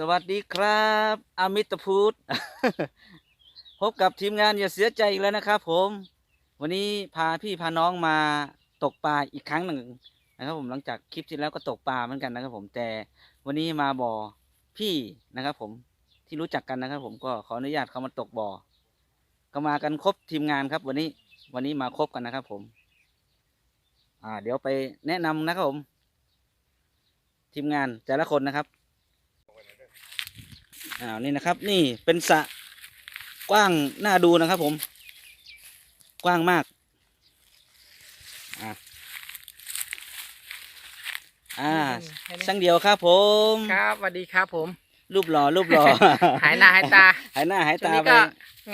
สวัสดีครับอามิตรพูดพบกับทีมงานอย่าเสียใจอีกแล้วนะครับ ผม วันนี้พาพี่พาน้องมาตกปลาอีกครั้งหนึ่งนะครับ ผมหลังจากคลิปที่แล้วก็ตกปลาเหมือนกันนะครับ ผมแต่วันนี้มาบ่อพี่นะครับ ผมที่รู้จักกันนะครับ ผมก็ขออนุญาตเขามาตกบ่อก็มากันครบทีมงานครับ วันนี้วันนี้มาครบกันนะครับ ผม อ่า เดี๋ยวไปแนะนำนะครับผม ทีมงานแต่ละคนนะครับ อ้าวนี่นะครับนี่เป็นสระกว้างน่าดูนะครับผม กว้างมากอ่าอ่าช่างเดียวครับผมครับสวัสดีครับผม รูปหล่อรูปหล่อหายหน้าหายตาหายหน้าหายช่วงตานี้ไปก็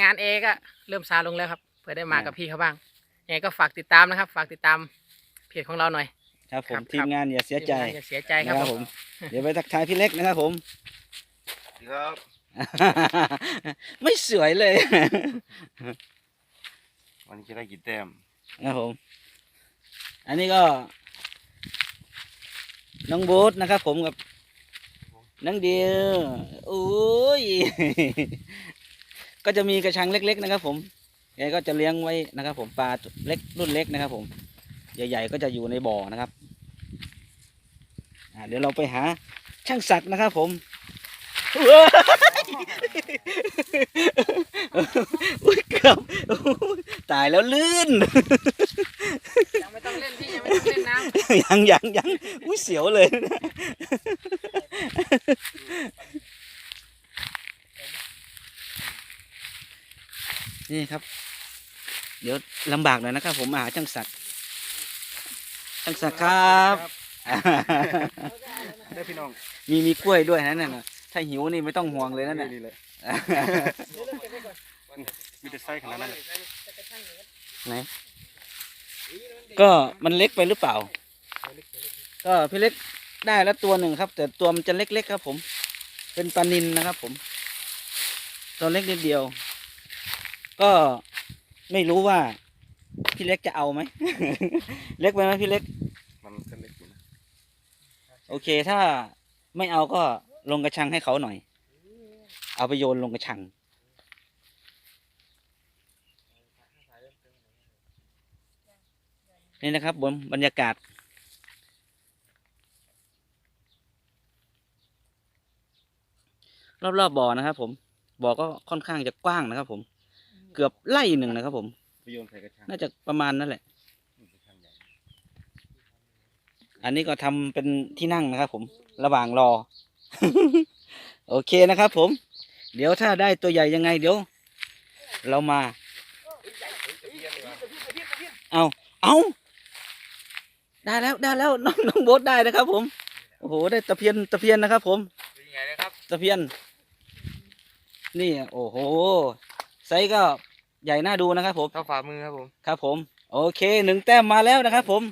งานเอก็เริ่มซาลงแล้วครับเพื่อได้มาอ่ากักับพี่เขาบ้างยังไงก็ฝากติดตามนะครับ ฝากติดตามเพจของเราหน่อย ครับผครัมบทีมงานอย่าเสียใจอย่าเสียใจคนะรับครับผผมมเดี๋ยวไปทักทายพี่เล็กนะครับผม ครับ ไม่สวยเลย วันนี้จะได้กี่แต้มนะครับผมอันนี้ก็ น้องโบ๊ทนะครับ ผมกับน้องเดียวโอ้ย ก็จะมีกระชังเล็ก ๆ นะครับ ผมแกก็จะเลี้ยงไว้นะครับ ผมปลาเล็กรุ่นเล็กนะครับ ผม ใหญ่ ๆ ก็จะอยู่ในบ่อนะครับอ่าเดี๋ยวเราไปหาช่างศักดิ์นะครับผม อุ้ยเกือบตายแล้วลื่น ยังไม่ต้องเล่นพี่ยังไม่ต้องเล่นน้ยังยังยังอุ้ยเสียวเลยนะนี่ครับ เดี๋ยวลำบากหน่อยนะครับ ผมมาหาช่างศักดิ์ช่างศักดิ์ครับ ได้พี่น้อง มีมีกล้วยด้วยนะนั่นน่ะ ถ้าหิวนี่ไม่ต้องห่วงเลยนั่นน่ะนี่เลยมีแต่ไส้ขนาดนั้นเลยไหนก็มันเล็กไปหรือเปล่า ก็พี่เล็กได้แล้วตัวหนึ่งครับ แต่ตัวมันจะเล็กๆครับผม เป็นปลานินนะครับผม ตัวเล็กนิดเดียว ก็ไม่รู้ว่า พี่เล็กจะเอาไหม เล็กไปไหมพี่เล็ก มันก็เล็กอยู่นะ โอเคถ้าไม่เอาก็ ลงกระชังให้เขาหน่อย เอาไปโยนลงกระชัง นี่นะครับบนบรรยากาศ รอบๆบบ่อนะครับผม บ่อก็ค่อนข้างจะกว้างนะครับผม เกือบไล่หนึ่งนะครับผมไปโยนใส่กระชังน่าจะประมาณนั่นแหละกระชังใหญ่อันนี้ก็ทำเป็นที่นั่งนะครับผม ระหว่างรอ โอเคนะครับผม เดี๋ยวถ้าได้ตัวใหญ่ยังไงเดี๋ยว เรามา เอาเอาได้แล้วได้แล้วน้องน้องโบ๊ทได้นะครับ ผม โอ้โหได้ตะเพียนตะเพียนนะครับ ผมำยังไงนะครับตะเพียน นี่โอ้โหไซส์ก็ใหญ่น่าดูนะครับ ผมเท่าฝ่ามือครับผมครับ ผม โอเคหนึ่งแต้มมาแล้วนะครับ ผม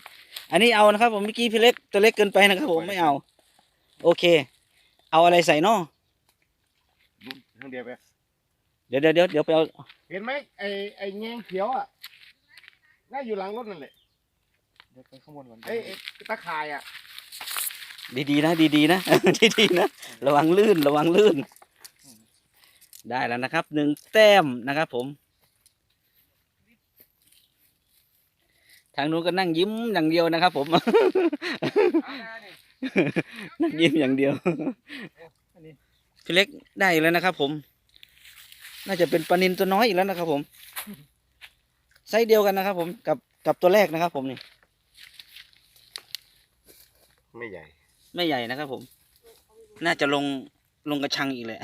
อันนี้เอานะครับ ผมเมื่อกี้พี่เล็กตัวเล็กเกินไปนะครับ ผมไม่เอา โอเค เอาอะไรใส่เนอดูทั้งเดียวไปเดี๋ยวเดี๋ยวเดี๋ยวเดี๋ยวไปเอาเห็นไหมไอไอแงงเขียวอะน่าอยู่หลังรถนั่นแหละเดี๋ยวไปข้างบนก่อนไอไอ้ตะข่ายอะดีๆนะ ดีๆนะ ดีๆนะ ระวังลื่นระวังลื่น ได้แล้วนะครับหนึ่งแต้มนะครับผม ทางนู้นก็นั่งยิ้มอย่างเดียวนะครับผมนั่ งยิ้มอย่างเดียวพี่เล็กได้อีกแล้วนะครับ ผม น่าจะเป็นปลานินตัวน้อยอีกแล้วนะครับ ผมไซส์เดียวกันนะครับ ผมกับกับตัวแรกนะครับ ผมนี่ ไม่ใหญ่ ไม่ใหญ่นะครับ ผม น่าจะลงลงกระชังอีกแหละ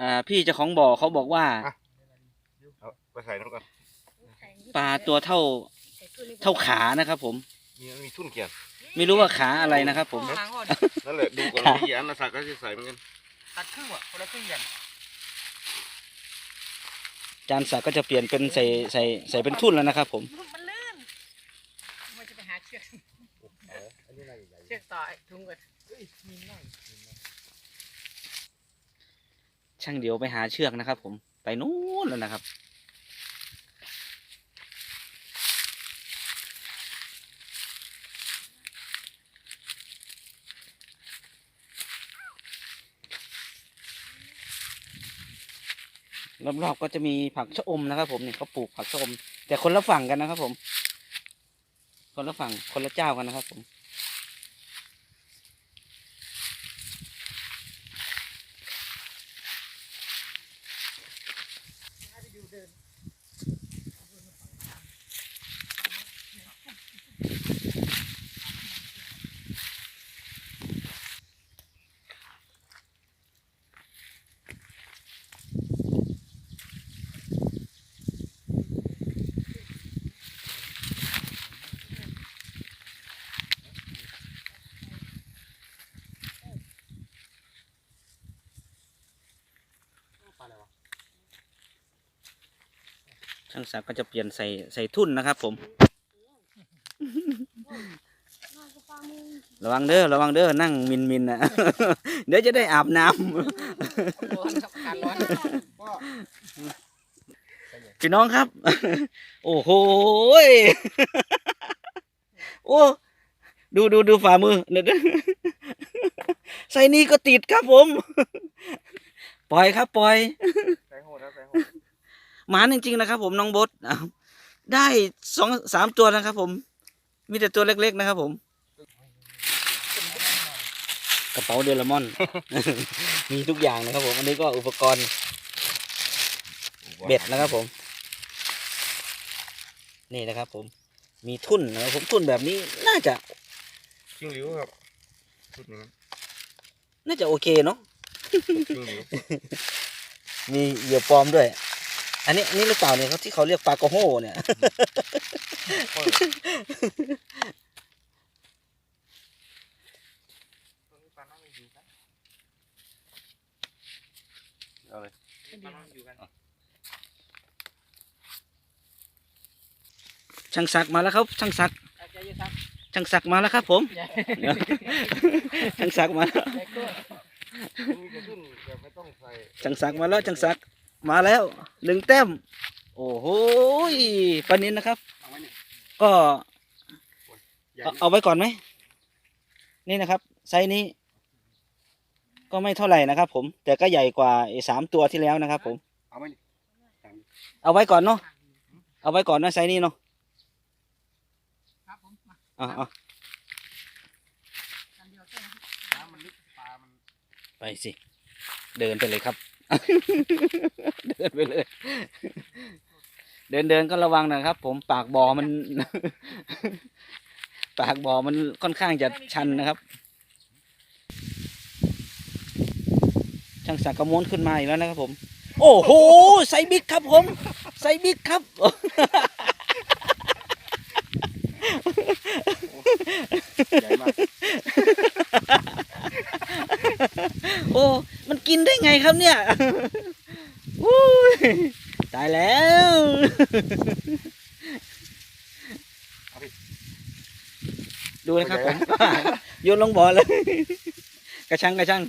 อ่า พี่เจ้าของบ่อเขาบอกว่า เอาไปใส่น้ำก่อนปลาตัวเท่า เท่าขานะครับผม มีมีทุ่นเกียร์ไม่รู้ว่าขาอะไรนะครับผมหางอ่อนนั่นแหละดูก่อนมีกี่อันนะสักก็จะใส่เหมือนกันตัดครึ่งว่ะคนละครึ่งอย่างจานสักก็จะเปลี่ยนเป็นใส่ใส่ใส่เป็นทุ่นแล้วนะครับ ผมมันลื่นไม่จะไปหาเชือกอันนี้น่าจะใหญ่เชือกต่อไอ้ทุ่งกันช่างเดียวไปหาเชือกนะครับ ผมไปนู้นแล้วนะครับ รอบๆก็จะมีผักชะอมนะครับผมนี่เขาปลูกผักชะอม แต่คนละฝั่งกันนะครับผม คนละฝั่งคนละเจ้ากันนะครับผม ช่างศักดิ์ก็จะเปลี่ยนใส่ใส่ทุ่นนะครับผม ระวังเด้อระวังเด้อนั่งมินมินๆนะ เดี๋ยวจะได้อาบน้ำร้อนครับอากาศร้อนก็พี่น้องครับ โอ้โหยโอ้ดูดูดูฝ่ามือเดี๋ยวใส่นี้ก็ติดครับผม ปล่อยครับปล่อย หมานจริงๆนะครับ ผมน้องบดอ้าวได้สองสามตัวนะครับ ผมมีแต่ตัวเล็ก ๆ นะครับ ผม กระเป๋าเดลมอน มีทุกอย่างนะครับ ผมอันนี้ก็อุปกรณ์เบ็ดนะครับ ผม นี่นะครับ ผม มีทุ่นนะครับผมทุ่นแบบนี้น่าจะชิงหลิวครับชุดนี้น่าจะโอเคเนาะชิงหลิวมีเหยื่อปลอมด้วย อันนี้อันนี้หรือเปล่าเนี่ยเขาที่เขาเรียกปลากระโฮเนี่ย เอาเลยช่างศักดิ์มาแล้วครับ ช่างศักดิ์ช่างศักดิ์มาแล้วครับ ผม ช่างศักดิ์มาแล้วมีกระตุ้นแบบไม่ต้องใส่ช่างศักดิ์มาแล้วช่างศักดิ์ มาแล้วหนึ่งแต้ม โอ้โหยปลานินนะครับ ก็ใหญ่เอาเอาไว้ก่อนไหม นี่นะครับ ไซส์นี้ ก็ไม่เท่าไหร่นะครับผม แต่ก็ใหญ่กว่าไอ้สามตัวที่แล้วนะครับผม เอาไหมนี่เอาไว้ก่อนเนาะ เอาไว้ก่อนนะไซส์นี้เนาะครับผมมาเอ่าอันเดียวใช่ไหมน้ำมันลึกปลามันไปสิ เดินไปเลยครับ เดินไปเลย เดินเดินก็ระวังนะครับ ผมปากบ่อมัน ปากบ่อมันค่อนข้างจะชันนะครับ ช่างสักกระม้วนขึ้นมาอีกแล้วนะครับผม โอ้โหไซส์บิ๊กครับผมไซส์บิ๊กครับใหญ่มากโอ้มัน กินได้ไงครับเนี่ยอุ้ยตายแล้วดูนะครับผมโยนลงบ่อเลย กระชังกระชัง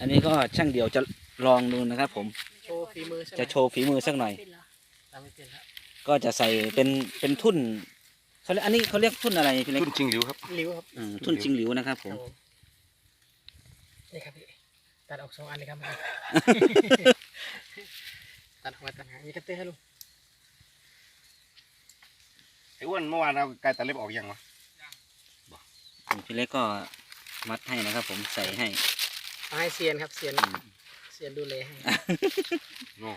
อันนี้ก็ช่างเดี่ยวจะลองดูนะครับผม โชว์ฝีมือใช่ไหมจะโชว์ฝีมือสักหน่อยทำไม่เป็นแล้ว ก็จะใส่เป็นเป็นทุ่นเขาเรียกอันนี้เขาเรียกทุ่นอะไรพี่เล็กตุ้นชิงหลิวครับริ้วครับอืมทุ่นจิงหลิวนะครับผมครับผม นี่ครับพี่ตัดออกสองอันเลยครับ ตัดออกมาตัดหางมีกระเตื้อให้ลุงไอ้อ้วนเมื่อวานเอาไก่ตะเล็บออกยังวะพี่เล็กก็มัดให้นะครับ ผมใส่ให้เอาให้เซียนครับเซียนอืมเซียนดูแลให้ โน่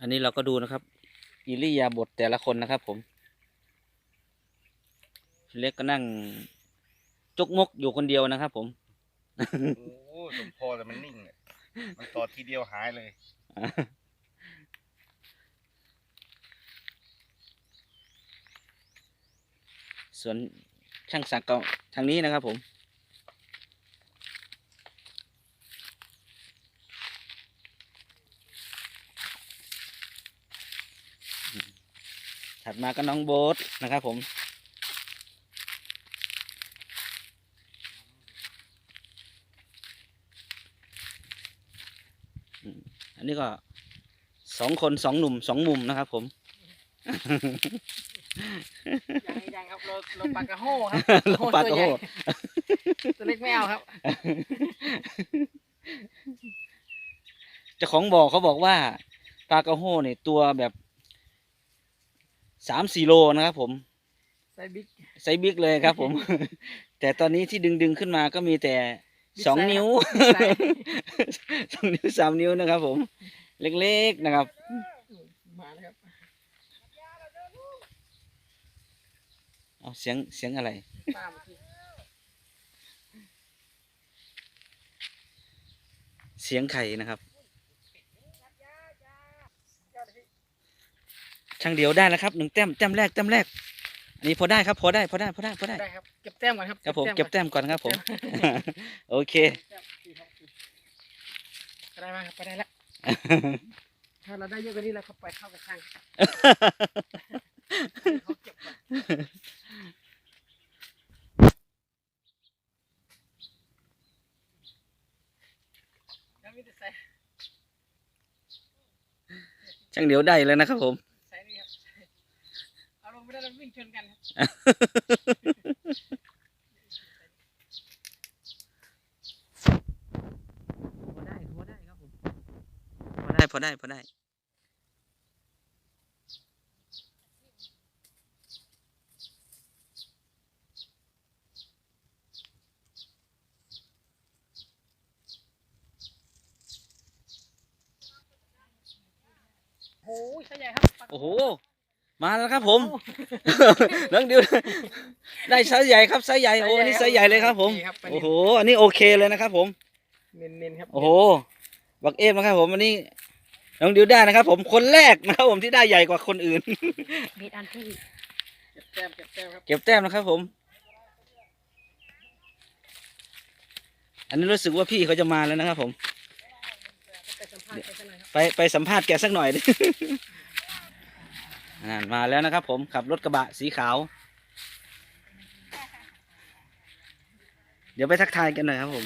อันนี้เราก็ดูนะครับ อิริยาบถแต่ละคนนะครับ ผมพี่เล็กก็นั่งจกมกอยู่คนเดียวนะครับ ผมโอ้สมพอแต่มันนิ่งเลยมันต่อทีเดียวหายเลยส่วนช่างสักดิ์ก็ทางนี้นะครับผม ถัดมาก็น้องโบ๊ทนะครับผมอืมอันนี้ก็สองคนสองหนุ่มสองมุมนะครับผม ยังยังครับเราเราปากกระโห้ครับเราปากกระโห้ตัวเล็กไม่เอาครับเจ้าของบ่อเขาบอกว่าปลากระโห้เนี่ยตัวแบบ สามสี่โลนะครับผมไซส์บิ๊กไซส์บิ๊กเลยครับผม แต่ตอนนี้ที่ดึงดึงๆขึ้นมาก็มีแต่บิ๊กสองไซส์นิ้วบิ๊กไซส์สองนิ้วสามนิ้วนะครับผม เล็กๆนะครับ มาแล้วครับเอาเสียงเสียงอะไรป้าเมื่อกี้เสียงไข่นะครับ ช่างเดียวได้แล้วครับหนึ่งแต้มแต้มแรกแต้มแรกอันนี้พอได้ครับ พอได้พอได้พอได้พอได้ได้ครับเก็บแต้มก่อนครับครับผมเก็บแต้มก่อนครับผมโอเคแต้มสี่ครับสี่ก็ได้มาครับไปได้แล้วถ้าเราได้เยอะกว่านี้เราก็ไปเข้ากับข้างเขาเก็บก่อนแล้วมีแต่ใส่ช่างเดียวได้แล้วนะครับผม ใส่นี่ครับเอาลงไม่ได้เราวิ่ง ชนกันครับพอได้พอได้ครับผมพอได้พอได้พอได้โอ้ยใช่ใหญ่ครับปลาโอ้โห มาแล้วครับ ผม น้องดิวได้ไซส์ใหญ่ครับไซส์ใหญ่โอ้อันนี่ไซส์ใหญ่เลยครับ ผมนี่ครับปลาโอ้นิลโหอันนี้โอเคเลยนะครับ ผมเน้นๆครับโอ้โหบักเอฟนะครับ ผมอันนี้น้องดิวได้นะครับ ผมคนแรกนะครับผมที่ได้ใหญ่กว่าคนอื่นเบ็ดอันที่เก็บแต้มเก็บแต้มครับเก็บแต้มนะครับ ผม อันนี้รู้สึกว่าพี่เขาจะมาแล้วนะครับ ผม ไปสัมภาษณ์ไปสักหน่อยครับไปไปสัมภาษณ์แกสักหน่อยดิ นั่นมาแล้วนะครับผมขับรถกระบะสีขาว เดี๋ยวไปทักทายกันหน่อยครับผม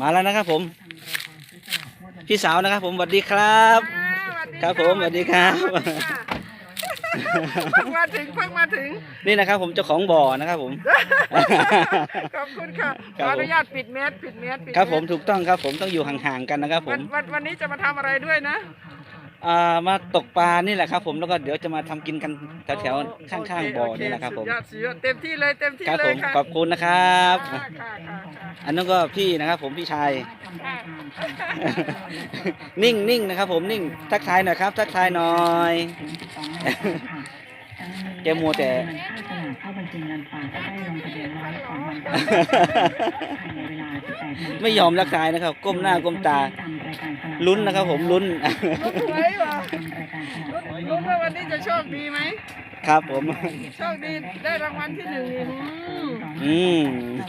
มาแล้วนะครับผม พี่สาวนะครับผมสวัสดีครับ ครับผมสวัสดีครับ เพิ่งมาถึงเพิ่งมาถึง นี่นะครับผมเจ้าของบ่อนะครับผม ขอบคุณค่ะครัขบออนุญาตปิดเมสปิดเมสปิดครับผมเสถูกต้องครับผมต้องอยู่ห่างๆกันนะครับผวันม วันวันนี้จะมาทำอะไรด้วยนะ อ่ามาตกปลานี่แหละครับ ผมแล้วก็เดี๋ยวจะมาทำกินกันแถวๆข้างๆบ่อนี่แหละครับผมสุดยอดสุดยอดเต็มที่เลยเต็มที่ครับเลผยมค่ะขอบคุณนะครับ ค่ะค่ะค่ะค่ะ อันนั้นก็พี่นะครับ ผมพี่ชายค่ะนิ่งนิ่งนะครับ ผมนิ่งทักทายหน่อยครับ ทักทายหน่อย แกมัวแต่ เข้าบัญชีเงินฝากก็ได้ลงทะเบียนไว้ก่อนวันภายในเวลา18นาฬิกาไม่ยอมทักทายนะครับ ก้มหน้าก้มตาจำรายการขนาดลุ้นนะครับผมลุ้น ลุ้นไว้ว่ะจำรายการขนาดลุ้นลุ้นว่าวันนี้จะโชคดีไหมครับผม โชคดีได้รางวัลที่หนึ่งนี่อืมอืม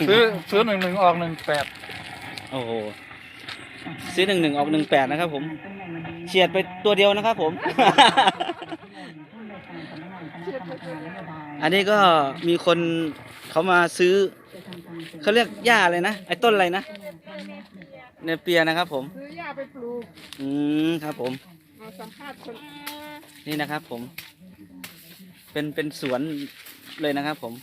ซื้อซื้อหนึ่งหนึ่งออกหนึ่งแปดโอ้โหซื้อหนึ่งหนึ่งออกหนึ่งแปดนะครับผม เฉียดไปตัวเดียวนะครับผม อันนี้ก็มีคนเขามาซื้อเขาเรียกหญ้าอะไรนะไอ้ต้นอะไรนะเนเปียนะครับ ผมซื้อหญ้าไปปลูกอืมครับผมมาสัมภาษณ์คนนี่นะครับ ผม เป็นเป็นสวนเลยนะครับ ผม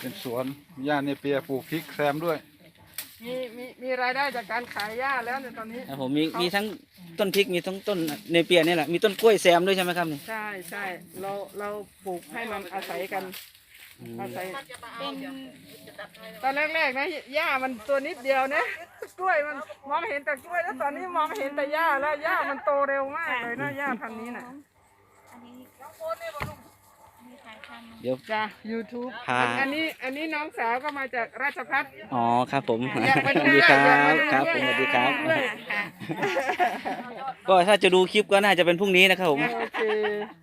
เป็นสวนย่าเนเปียปลูกพริกแซมด้วย มีมีมีรายได้จากการขายหญ้าแล้วในยตอนนี้ ครับผมมีมีทั้งต้นพริกมีทั้งต้นเนเปียนี่แหละมีต้นกล้วยแซมด้วยใช่ไหมครับนี่ใช่ใช่เราเราปลูกให้มันอาศัยกันอืมอาศัยตอนแรกๆนะหญ้ามันตัวนิดเดียวนะ กล้วยมันมองเห็นแต่กล้วยแล้วตอนนี้มองเห็นแต่หญ้าแล้วหญ้ามันโตเร็วมากเลยนะหญ้าพันธุ์นี้น่ะ เดี๋ยว จ้ะ YouTube พาอันนี้อันนี้น้องสาวก็มาจากราชพัฒ อ๋อครับผมอยากสมาดูวัสดีครัอยากมาบดูครับผมสด้วยวัสดีครับด้วยก็ถ้าจะดูคลิปก็น่าจะเป็นพรุ่งนี้นะครับผม โอเค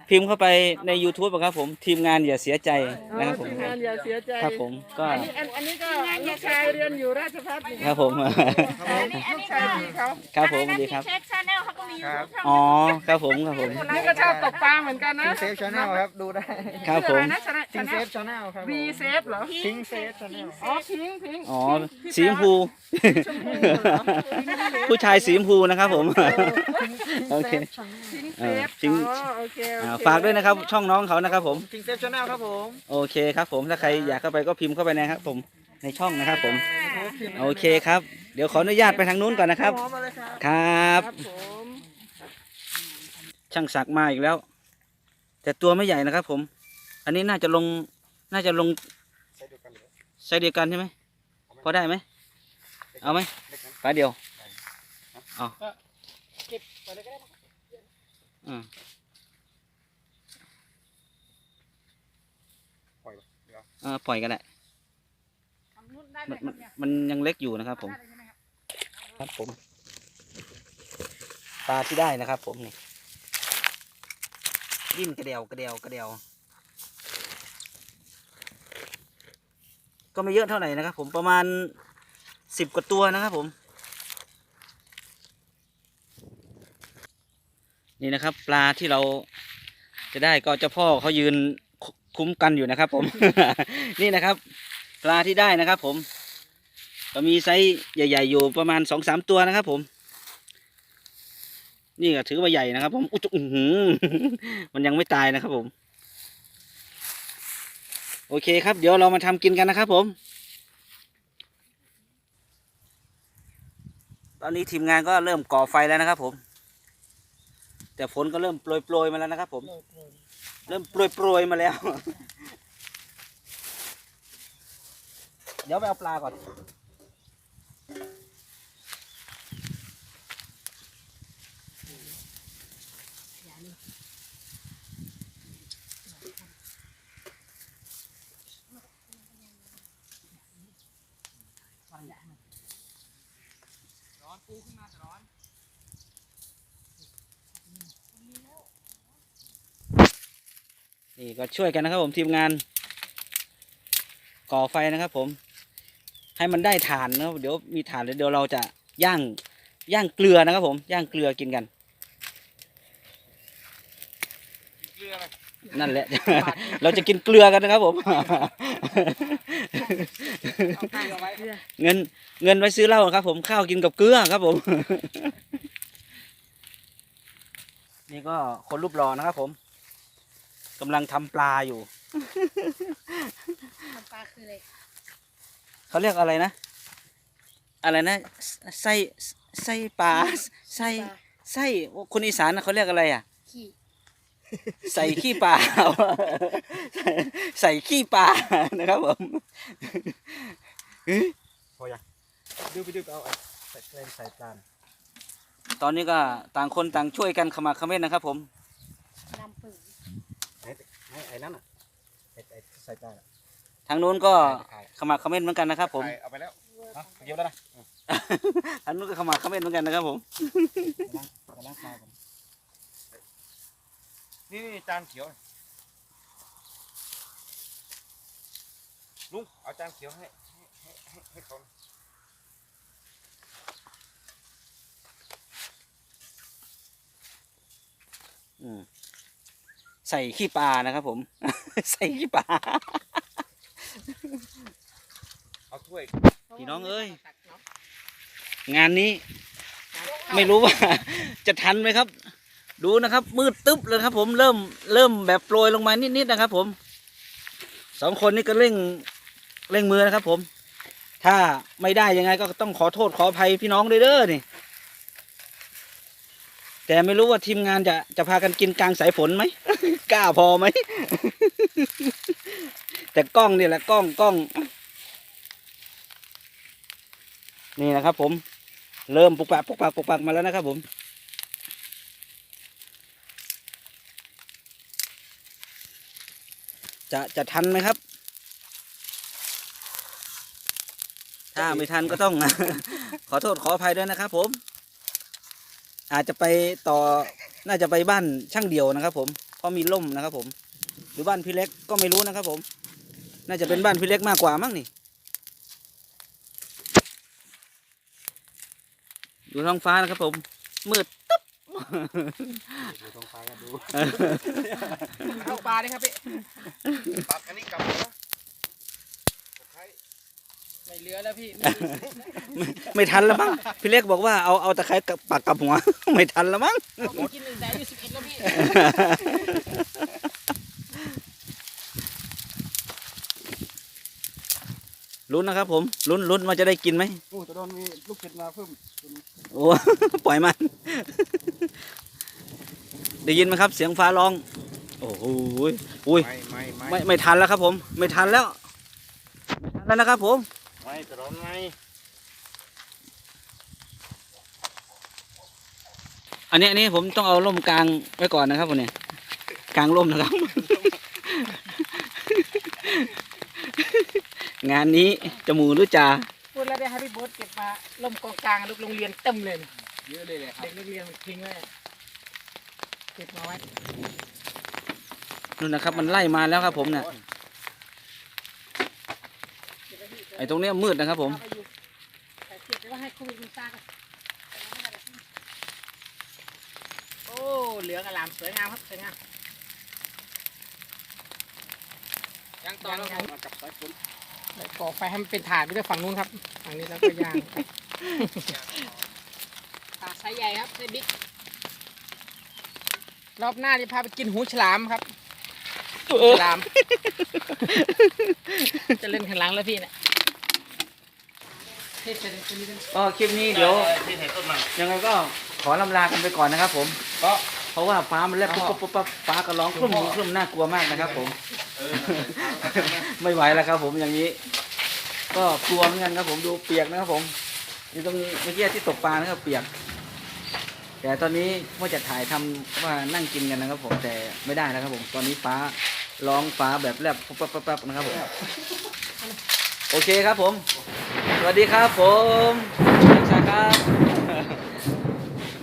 พิมพ์เข้าไปใน YouTube อะครับผมทีมงานอย่าเสียใจอ๋อนะครับผม ทีมงานอย่าเสียใจครับผมก็ อันนี้อันอันนี้ก็ลูกชายเรียนอยู่ราชพัฒนี่ครับผมลูกชายพี่เขาครับผมสวัสดีครับ เช็คชาแนลเขาก็มียูทูบช่องอ๋อครับผมครับผม นี่ก็ชอบตกปลาเหมือนกันนะ เซฟชาแนลครับ ดูได้ คครับชื่อผอะไรมนะชนะชทิ้งนะเซฟชาแนลครับวีเซฟเหรอทิ้งเซฟชาแนลอ๋อพิงพิงอ๋อที่สีชมพู ชมพูเหรอผู้ชายสีชมพูนะครับผม โอเคพิงเซเออฟพิงอ๋อโอเคโออ่าเคฝากด้วยนะครับ ช่องน้องเขานะครับผม ทิ้งเซฟชาแนลครับผมโอเคครับผม ถ้าใครอยากเข้าไปก็พิมพ์เข้าไปนะครับผม ในช่องนะครับผม โอเคครับ เดี๋ยวขออนุญาตไปทางนู้นก่อนนะครับหมอมาเลยครับครับครับ ผม ช่างศักดิ์มาอีกแล้ว แต่ตัวไม่ใหญ่นะครับผม อันนี้น่าจะลงน่าจะลงไซส์เดียวกันใช่ไหมพอได้ไหมเอาไหมฝาเดียวเอาเก็บไปเลยก็ได้อืมปล่อยปะเดี๋ยวเออปล่อยกันแหละทำนู่นได้เลมันยคมัรับนเนี่ยมันยังเล็กอยู่นะครับผม ได้เลยใช่ไหมครับครับผมปลาที่ได้นะครับผมนี่ดิ้นกระเดียวกระเดียวกระเดียว ก็ไม่เยอะเท่าไหร่นะครับ ผมประมาณสิบกว่าตัวนะครับผม นี่นะครับ ปลาที่เราจะได้ก็เจ้าพ่อเขายืนคุ้มกันอยู่นะครับ ผม นี่นะครับ ปลาที่ได้นะครับ ผม ก็มีไซส์ใหญ่ ๆ อยู่ประมาณสองสามตัวนะครับ ผม นี่ก็ถือว่าใหญ่นะครับ ผมอุ๊ยมันยังไม่ตายนะครับ ผม โอเคครับ เดี๋ยวเรามาทำกินกันนะครับผม ตอนนี้ทีมงานก็เริ่มก่อไฟแล้วนะครับผม แต่ฝนก็เริ่มโปรยโปรยมาแล้วนะครับผม เริ่มโปรยโปรยมาแล้ว เดี๋ยวไปเอาปลาก่อน นี่ก็ช่วยกันนะครับผมทีมงาน ก่อไฟนะครับผม ให้มันได้ถ่านนะครับเดี๋ยวมีถ่านแล้วเดี๋ยวเราจะย่างย่างเกลือนะครับผมย่างเกลือกินกันนั่นแหละ เราจะกินเกลือกันนะครับผมเงินเงินไว้ซื้อเหล้าครับ ผมข้าวกินกับเกลือครับผม นี่ก็คนรูปหล่อนะครับผม กำลังทำปลาอยู่ ทำปลาคืออะไรเขาเรียกอะไรนะ อะไรนะไส้ไส้ปลาไส้ไส้คนอีสานนะเขาเรียกอะไรอะ ขี้ใส่ขี้ปลาใส่ขี้ปลานะครับผมดูไปดูไปเอาไอ้ใส่เกลนใส่ปลาตอนนี้ก็ต่างคนต่างช่วยกันขมักเขม้นนะครับผมดำปืน ไอ้ไอ้นั่นอะไอ้ไอ้ใส่ปลาอะทางนู้นก็ขมักเขม้นเหมือนกันนะครับ ผมถ่ายเอาไปแล้วเอาเก็บแล้วนะทางนู้นก็ขมักเขม้นเหมือนกันนะครับ ผมมาล้างปลาก่อนนี่นี่จานเขียวลุงเอาจานเขียวให้ให้ให้ให้เขาอืม ใส่ขี้ปลานะครับผม ใส่ขี้ปลา เอาถ้วย พี่น้องเอ้ย งานนี้ ไม่รู้ว่า จะทันไหมครับ ดูนะครับ มืดตึ๊บเลยครับ ผมเริ่มเริ่มแบบโปรยลงมานิดๆนะครับ ผมสองคนนี้ก็เร่งเร่งมือนะครับ ผม ถ้าไม่ได้ยังไงก็ต้องขอโทษขออภัยพี่น้องด้วยเด้อนี่ แต่ไม่รู้ว่าทีมงานจะจะพากันกินกลางสายฝนไหม กล้าพอไหม แต่กล้องเนี่ยแหละกล้องกล้อง นี่นะครับผม เริ่มปุกปักปุกปักปุกปักมาแล้วนะครับผมจะจะทันไหมครับ ถ้าไม่ทันก็ต้อง ขอโทษขออภัยด้วยนะครับผม อาจจะไปต่อ น่าจะไปบ้านช่างเดียวนะครับผม เพราะมีล่มนะครับผม หรือบ้านพี่เล็กก็ไม่รู้นะครับผม น่าจะเป็นบ้านพี่เล็กมากกว่ามั้งนี่ ดูท้องฟ้านะครับผม มืดตึ๊บเอาปลาเลยครับพี่ ปักอันนี้กลับมานะตะไคร้ ไม่เหลือแล้วพี่ไม่ไม่ทันแล้วมั้งพี่เล็กบอกว่าเอาเอาตะไคร้กับปักกับหัว ไม่ทันแล้วมั้ง ผมกินหนึ่งแต่อายุสิบเอ็ดแล้วพี่ลุ้นนะครับ ผมลุ้นลุ้นว่าจะได้กินไหมโอ้จะโดนมีลูกศิษย์มาเพิ่มโอ้ ปล่อยมัน ได้ยินไหมครับ เสียงฟ้าร้อง โอ้โหอุ้ยไม่ไม่ไม่ไม่ไม่ทันแล้วครับ ผม ไม่ทันแล้วไม่ทันแล้วนะครับผม ไม่จะโดนไงอันนี้อันนี้ผมต้องเอาร่มกลางไว้ก่อนนะครับผมเนี่ยกลางร่มนะครับ งานนี้จะหมูหรือจ่าพูดแล้วได้ให้พี่โบ๊ทเก็บมาล่มกองกลางลูกโรงเรียนเต็มเลยเยอะเลยแหละครับเด็กนักเรียนมันทิ้งไว้เก็บมาไว้นู่นนะครับ มันไล่มาแล้วครับผมเนี่ย ไอ้ตรงเนี้ยมืดนะครับผมเอาไปอยู่แต่เก็บไว้ให้คุณลุงซากันโอ้เหลืองอลามสวยงามครับสวยงามยังต่อแล้วมากับสายฝนก่อไฟให้มันเป็นถาดไปด้วยฝั่งนู้นครับฝั่งนี้แล้วก็ย่างไปถาดไซส์ใหญ่ครับไซส์บิ๊กรอบหน้าจะพาไปกินหูฉลามครับหูฉลาม จะเล่นข้างหลังแล้วพี่เนี่ยเทศเป็นคนนี้เป็น ก็คลิปนี้เดี๋ยวที่เห็นต้นมันยังไงก็ขอลำลากันไปก่อนนะครับ ผมเพราะเพราะว่าฟ้ามันแลบปุ๊บปุ๊บปุ๊บปุ๊บฟ้าก็ร้องครุ่มครุ่มน่ากลัวมากนะครับ ผมไม่ไหวแล้วครับ ผมอย่างนี้ ก็กลัวเหมือนกันครับ ผมดูเปียกนะครับ ผมอยู่ตรงเมื่อกี้ที่ตกปลานะครับเปียก แต่ตอนนี้ว่าจะถ่ายทำว่านั่งกินกันนะครับ ผมแต่ไม่ได้แล้วครับ ผมตอนนี้ฟ้าร้องฟ้าแบบแลบปุ๊บปุ๊บปุ๊บปุ๊บนะครับผม โอเคครับผม สวัสดีครับผมชาครับ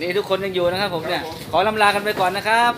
นี่ทุกคนยังอยู่นะครับผมเนี่ย ขอลำลากันไปก่อนนะครับ